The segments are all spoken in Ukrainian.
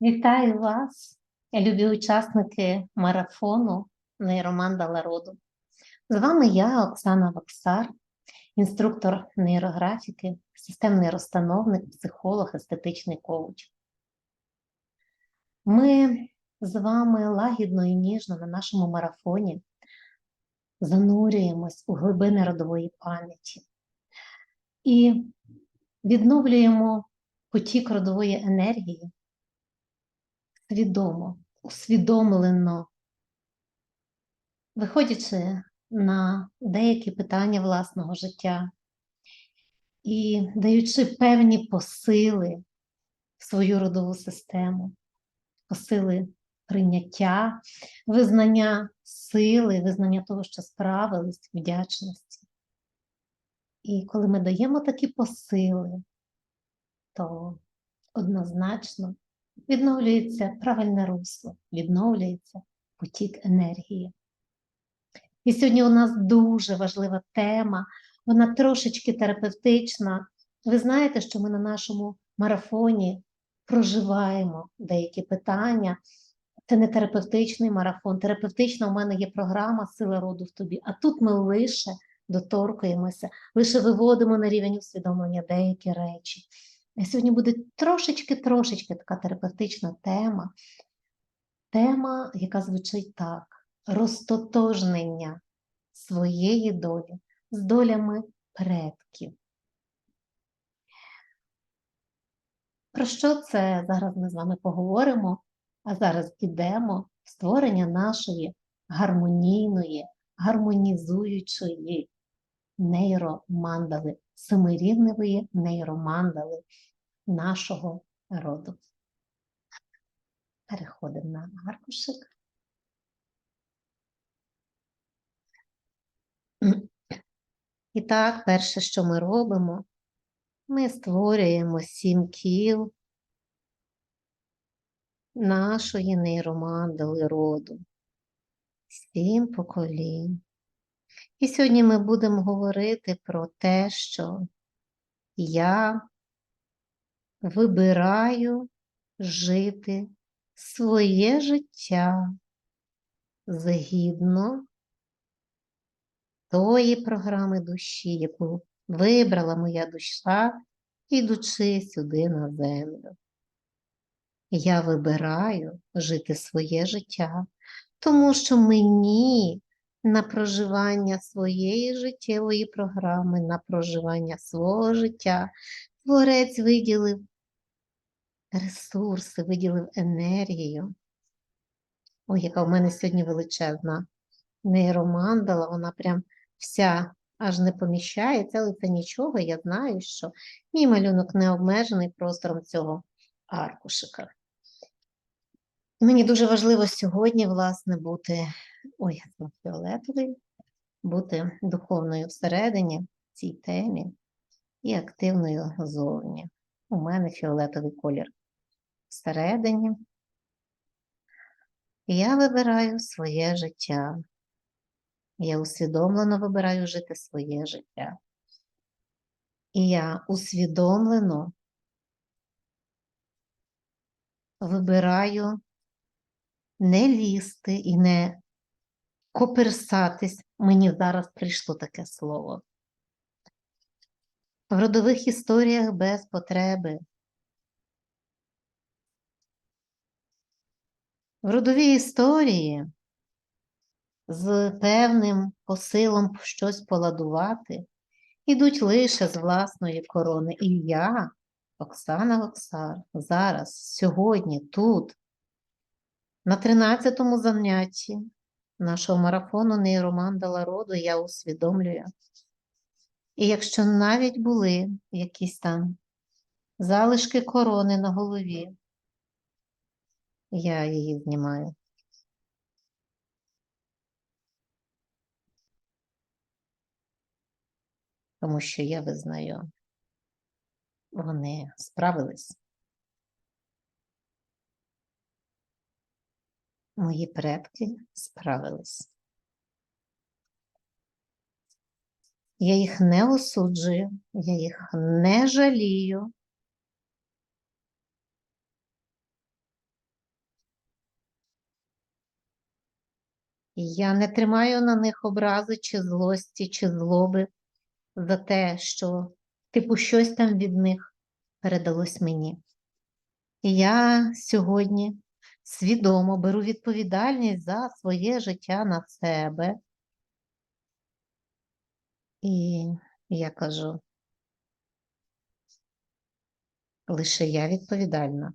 Вітаю вас, любі учасники марафону Нейромандала роду. З вами я, Оксана Ваксар, інструктор нейрографіки, системний розстановник, психолог, естетичний коуч. Ми з вами лагідно і ніжно на нашому марафоні занурюємось у глибини родової пам'яті і відновлюємо потік родової енергії свідомо, усвідомлено, виходячи на деякі питання власного життя і даючи певні посили в свою родову систему, посили прийняття, визнання сили, визнання того, що справились, вдячності. І коли ми даємо такі посили, то однозначно відновлюється правильне русло, відновлюється потік енергії. І сьогодні у нас дуже важлива тема, вона трошечки терапевтична. Ви знаєте, що ми на нашому марафоні проживаємо деякі питання. Це не терапевтичний марафон. Терапевтична у мене є програма Сила роду в тобі. А тут ми лише доторкуємося, лише виводимо на рівень усвідомлення деякі речі. Сьогодні буде трошечки-трошечки така терапевтична тема. Тема, яка звучить так: розтотожнення своєї долі з долями предків. Про що це зараз ми з вами поговоримо? А зараз підемо в створення нашої гармонійної, гармонізуючої нейромандали, семирівневої нейромандали нашого роду. Переходимо на аркушик. І так, перше, що ми робимо, ми створюємо сім кіл нашої нейромандали роду, сім поколінь. І сьогодні ми будемо говорити про те, що я вибираю жити своє життя згідно тої програми душі, яку вибрала моя душа, ідучи сюди на землю. Я вибираю жити своє життя, тому що мені на проживання своєї життєвої програми, на проживання свого життя Творець виділив ресурси, виділив енергію. Ой, яка в мене сьогодні величезна нейромандала, вона прям вся аж не поміщається, але це нічого, я знаю, що мій малюнок не обмежений простором цього аркушика. Мені дуже важливо сьогодні, власне, бути, ой, фіолетовий, бути духовною всередині в цій темі і активною зовні. У мене фіолетовий колір всередині. Я вибираю своє життя. Я усвідомлено вибираю жити своє життя. І я усвідомлено вибираю не лізти і не коперсатись. Мені зараз прийшло таке слово. В родових історіях без потреби. В родовій історії з певним посилом щось поладувати ідуть лише з власної корони. І я, Оксана Оксар, зараз, сьогодні, тут, на 13-му занятті нашого марафону нейромандала роду я усвідомлюю. І якщо навіть були якісь там залишки корони на голові, я її знімаю. Тому що я визнаю, вони справились. Мої предки справились. Я їх не осуджую, я їх не жалію. Я не тримаю на них образи чи злості, чи злоби за те, що, типу, щось там від них передалось мені. І я сьогодні свідомо беру відповідальність за своє життя на себе. І я кажу, лише я відповідальна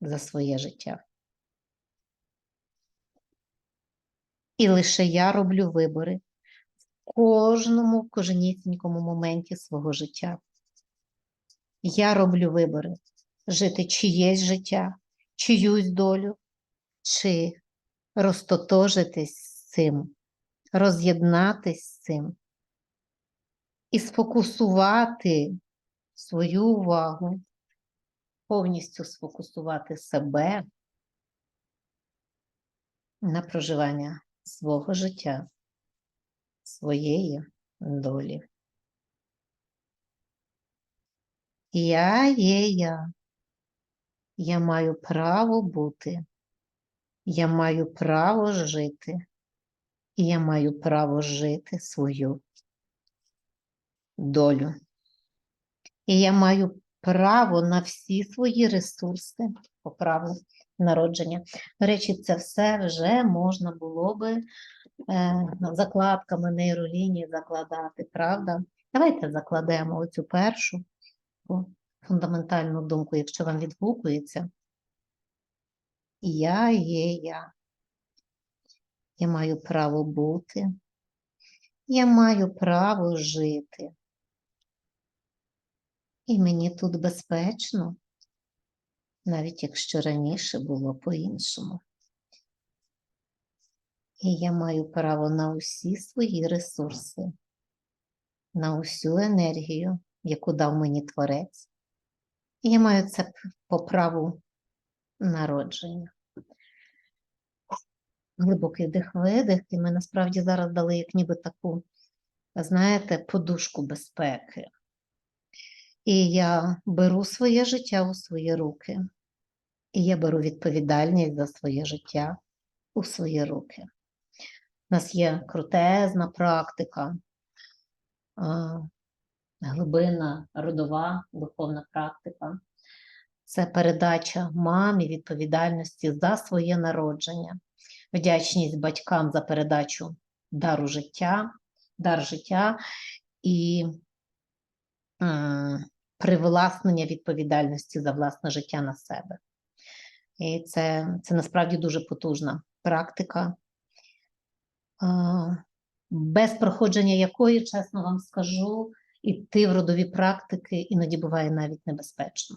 за своє життя. І лише я роблю вибори в кожному, кожнісінькому моменті свого життя. Я роблю вибори жити чиєсь життя, чиюсь долю, чи розтотожитись з цим, роз'єднатись з цим і сфокусувати свою увагу, повністю сфокусувати себе на проживання свого життя, своєї долі. Я є я. Я маю право бути. Я маю право жити. І я маю право жити свою долю. І я маю право на всі свої ресурси по праву народження. До речі, це все вже можна було би е, закладками нейролінії закладати, правда? Давайте закладемо оцю першу фундаментальну думку, якщо вам відгукується. Я є я. Я маю право бути. Я маю право жити. І мені тут безпечно, навіть якщо раніше було по-іншому. І я маю право на усі свої ресурси, на усю енергію, яку дав мені творець. І я маю це по праву народження. Глибокий вдих-видих, і ми насправді зараз дали як ніби таку, знаєте, подушку безпеки. І я беру своє життя у свої руки, і я беру відповідальність за своє життя у свої руки. У нас є крутезна практика, глибинна родова духовна практика. Це передача мамі відповідальності за своє народження, вдячність батькам за передачу дару життя, дар життя і привласнення відповідальності за власне життя на себе. І це, це насправді дуже потужна практика, без проходження якої, чесно вам скажу, іти в родові практики іноді буває навіть небезпечно.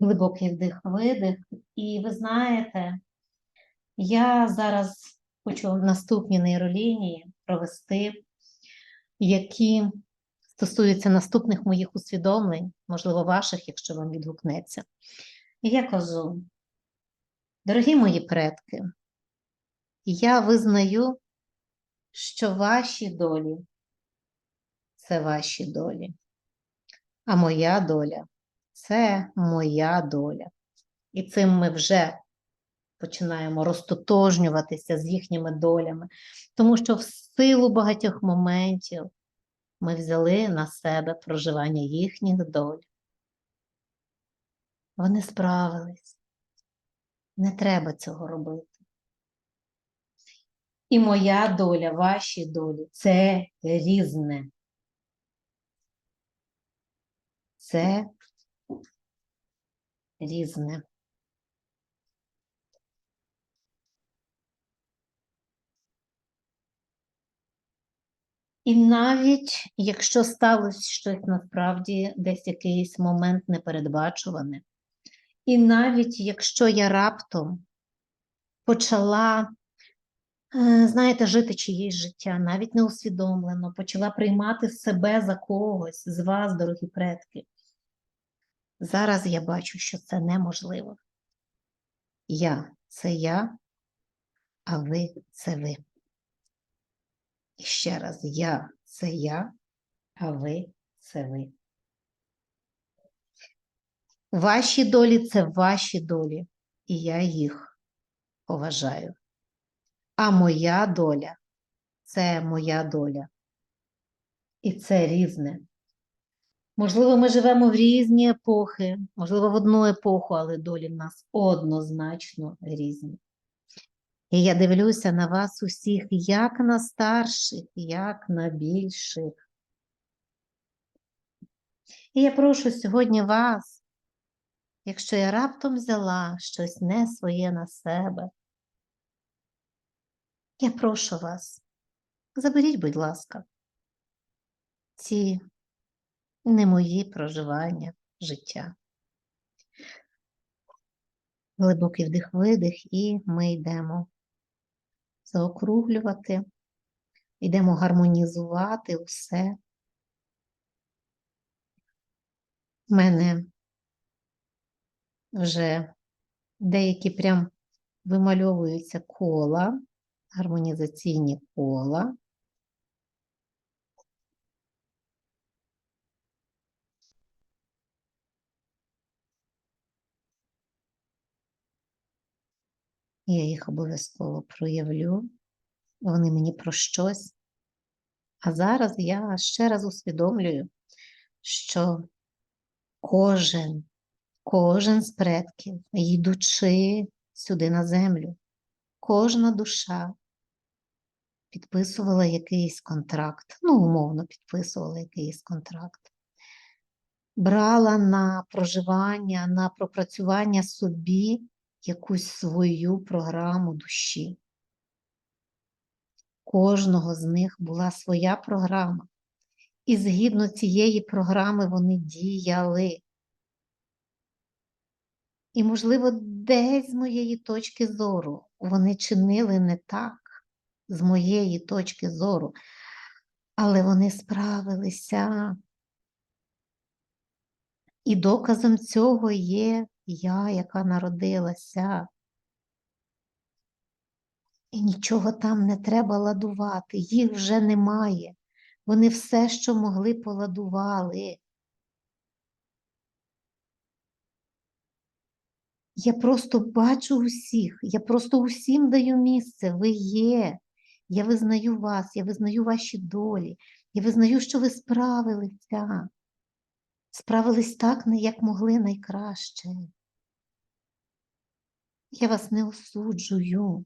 Глибокий вдих-видих. І ви знаєте, я зараз хочу наступні нейролінії провести, які стосуються наступних моїх усвідомлень, можливо, ваших, якщо вам відгукнеться. І я кажу, дорогі мої предки, я визнаю, що ваші долі це ваші долі, а моя доля це моя доля. І цим ми вже починаємо розтотожнюватися з їхніми долями, тому що в силу багатьох моментів ми взяли на себе проживання їхніх доль. Вони справились. Не треба цього робити. І моя доля, ваші долі це різне. Це різне. І навіть якщо сталося щось насправді десь якийсь момент непередбачуване, і навіть якщо я раптом почала, е, знаєте, жити чиєсь життя, навіть неусвідомлено, почала приймати себе за когось з вас, дорогі предки, зараз я бачу, що це неможливо. Я це я, а ви це ви. І ще раз, я це я, а ви це ви. Ваші долі це ваші долі, і я їх поважаю. А моя доля це моя доля. І це різне. Можливо, ми живемо в різні епохи, можливо, в одну епоху, але долі в нас однозначно різні. І я дивлюся на вас усіх як на старших, як на більших. І я прошу сьогодні вас, якщо я раптом взяла щось не своє на себе, я прошу вас, заберіть, будь ласка, ці не мої проживання життя. Глибокий вдих-видих, і ми йдемо заокруглювати, йдемо гармонізувати усе. У мене вже деякі прям вимальовуються кола, гармонізаційні кола. Я їх обов'язково проявлю, вони мені про щось. А зараз я ще раз усвідомлюю, що кожен, кожен з предків, йдучи сюди на землю, кожна душа підписувала якийсь контракт, ну, умовно підписувала якийсь контракт, брала на проживання, на пропрацювання собі якусь свою програму душі. Кожного з них була своя програма. І згідно цієї програми вони діяли. І, можливо, десь з моєї точки зору вони чинили не так, з моєї точки зору, але вони справилися. І доказом цього є я, яка народилася. І нічого там не треба ладувати, їх вже немає. Вони все, що могли, поладували. Я просто бачу усіх, я просто усім даю місце, ви є. Я визнаю вас, я визнаю ваші долі, я визнаю, що ви справилися. Справились так, як могли найкраще. Я вас не осуджую,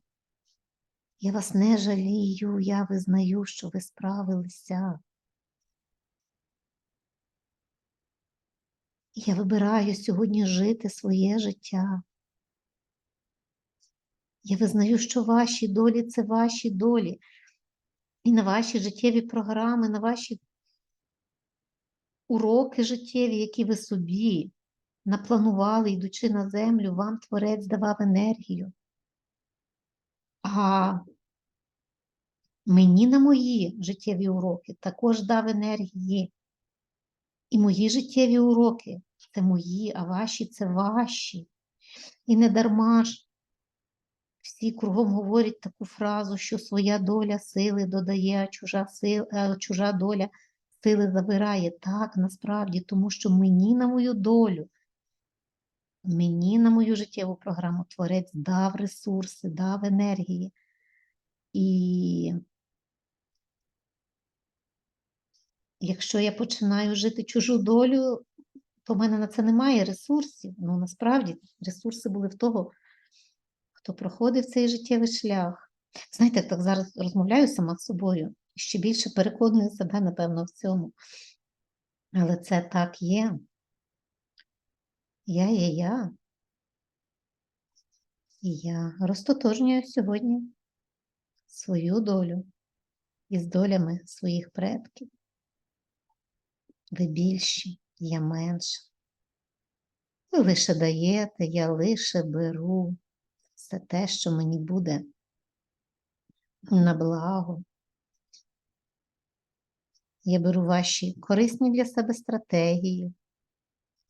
я вас не жалію, я визнаю, що ви справилися. Я вибираю сьогодні жити своє життя. Я визнаю, що ваші долі це ваші долі. І на ваші життєві програми, на ваші уроки життєві, які ви собі напланували, йдучи на землю, вам творець давав енергію. А мені на мої життєві уроки також дав енергії. І мої життєві уроки це мої, а ваші це ваші. І не дарма ж всі кругом говорять таку фразу, що своя доля сили додає, а чужа, сила, а чужа доля сили забирає. Так, насправді, тому що мені на мою долю, мені на мою життєву програму творець дав ресурси, дав енергії. І якщо я починаю жити чужу долю, то в мене на це немає ресурсів. Ну, насправді, ресурси були в того, хто проходив цей життєвий шлях. Знаєте, так зараз розмовляю сама з собою, ще більше переконую себе, напевно, в цьому. Але це так є. Я є я. І я розтотожнюю сьогодні свою долю із долями своїх предків. Ви більші, я менше. Ви лише даєте, я лише беру все те, що мені буде на благо. Я беру ваші корисні для себе стратегії,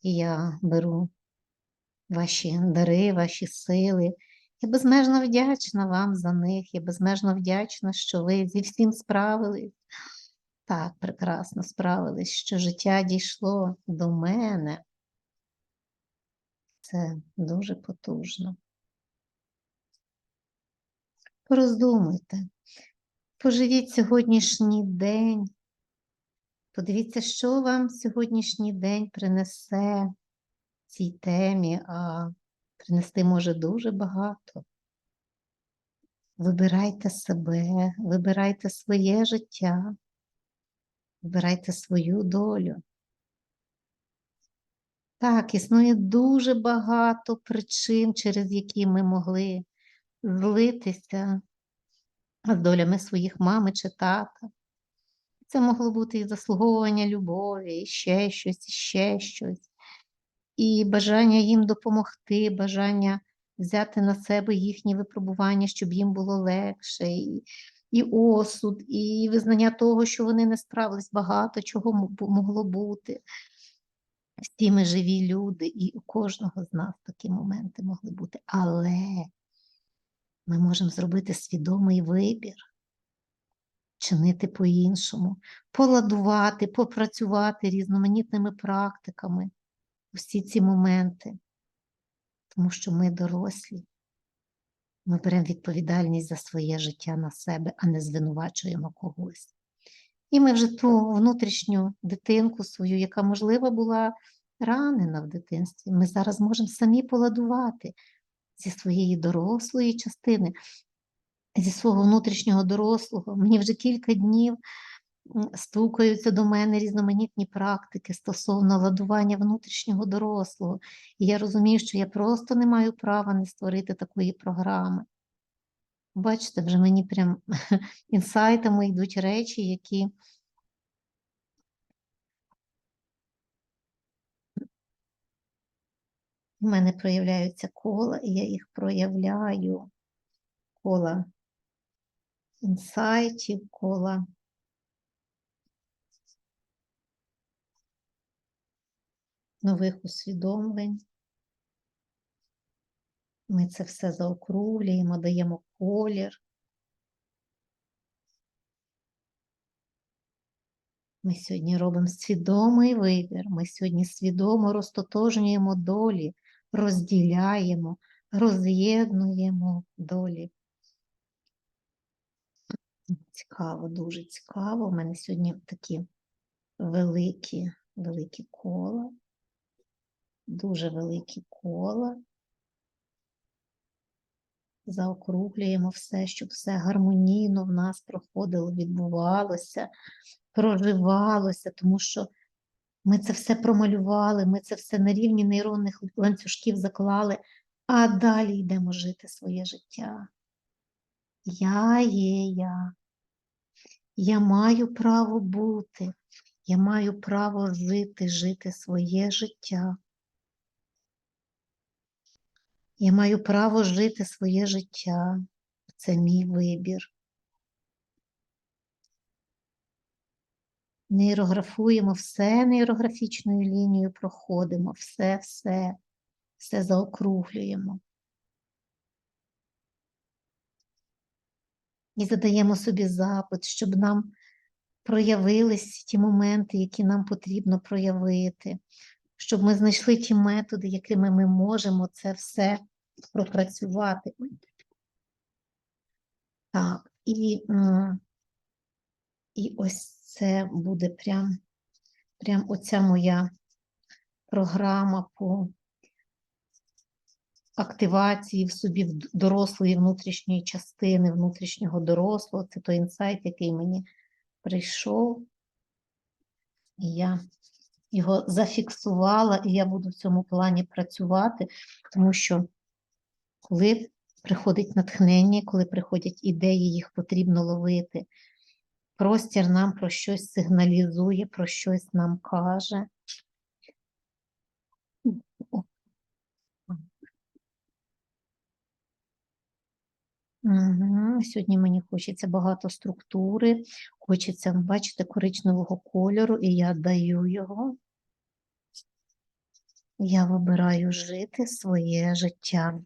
я беру ваші дари, ваші сили. Я безмежно вдячна вам за них. Я безмежно вдячна, що ви зі всім справились. Так, прекрасно справились, що життя дійшло до мене. Це дуже потужно. Пороздумуйте, поживіть сьогоднішній день. Подивіться, що вам сьогоднішній день принесе цій темі, а принести може дуже багато. Вибирайте себе, вибирайте своє життя, вибирайте свою долю. Так, існує дуже багато причин, через які ми могли злитися з долями своїх мами чи тата. Це могло бути і заслуговування любові, і ще щось, і ще щось, і бажання їм допомогти, бажання взяти на себе їхні випробування, щоб їм було легше, і, і осуд, і визнання того, що вони не справились, багато чого могло бути. Всі ми живі люди, і у кожного з нас такі моменти могли бути. Але ми можемо зробити свідомий вибір, чинити по-іншому, поладувати, попрацювати різноманітними практиками всі ці моменти, тому що ми дорослі. Ми беремо відповідальність за своє життя на себе, а не звинувачуємо когось. І ми вже ту внутрішню дитинку свою, яка, можливо, була ранена в дитинстві, ми зараз можемо самі поладувати зі своєї дорослої частини, зі свого внутрішнього дорослого. Мені вже кілька днів стукаються до мене різноманітні практики стосовно ладування внутрішнього дорослого. І я розумію, що я просто не маю права не створити такої програми. Бачите, вже мені прям інсайтами йдуть речі, які в мене проявляються кола, і я їх проявляю. Кола інсайтів, кола нових усвідомлень. Ми це все заокруглюємо, даємо колір. Ми сьогодні робимо свідомий вибір. Ми сьогодні свідомо розтотожнюємо долі, розділяємо, роз'єднуємо долі. Цікаво, дуже цікаво. У мене сьогодні такі великі, великі кола, дуже великі кола. Заокруглюємо все, щоб все гармонійно в нас проходило, відбувалося, проживалося, тому що ми це все промалювали, ми це все на рівні нейронних ланцюжків заклали, а далі йдемо жити своє життя. Я є я. Я маю право бути, я маю право жити, жити своє життя. Я маю право жити своє життя. Це мій вибір. Нейрографуємо все нейрографічною лінією, проходимо, все, все, все заокруглюємо. І задаємо собі запит, щоб нам проявились ті моменти, які нам потрібно проявити, щоб ми знайшли ті методи, якими ми можемо це все пропрацювати. Так, і, і ось це буде прям, прям оця моя програма по активації в собі дорослої внутрішньої частини, внутрішнього дорослого. Це той інсайт, який мені прийшов. І я його зафіксувала, і я буду в цьому плані працювати, тому що коли приходить натхнення, коли приходять ідеї, їх потрібно ловити. Простір нам про щось сигналізує, про щось нам каже. Сьогодні мені хочеться багато структури, хочеться, бачите, коричневого кольору, і я даю його. Я вибираю жити своє життя.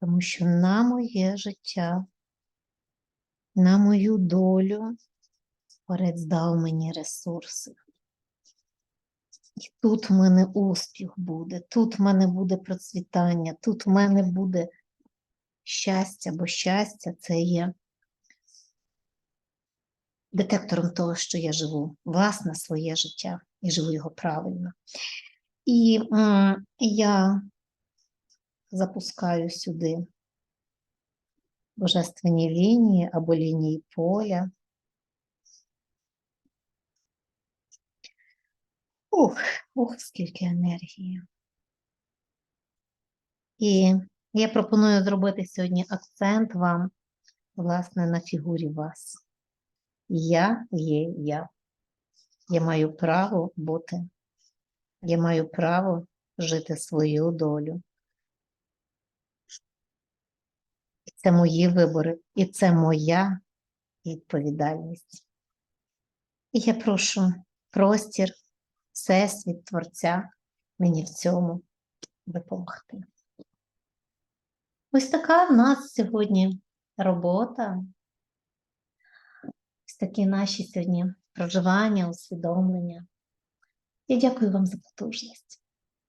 Тому що на моє життя, на мою долю Творець дав мені ресурси. І тут в мене успіх буде, тут в мене буде процвітання, тут в мене буде щастя, бо щастя це є детектором того, що я живу, власне своє життя і живу його правильно. І м, я запускаю сюди божественні лінії або лінії поля. Ух, ух, скільки енергії. І я пропоную зробити сьогодні акцент вам, власне, на фігурі вас. Я є я. Я маю право бути. Я маю право жити свою долю. Це мої вибори, і це моя відповідальність. І я прошу простір, всесвіт, Творця мені в цьому допомогти. Ось така в нас сьогодні робота. Ось такі наші сьогодні проживання, усвідомлення. Я дякую вам за потужність.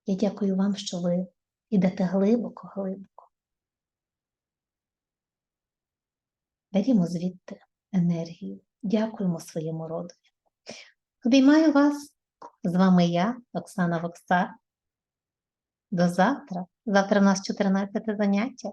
Я дякую вам, що ви йдете глибоко, глибоко. Берімо звідти енергію. Дякуємо своєму родові. Обіймаю вас. З вами я, Оксана Вокса. До завтра. Завтра у нас 14 заняття.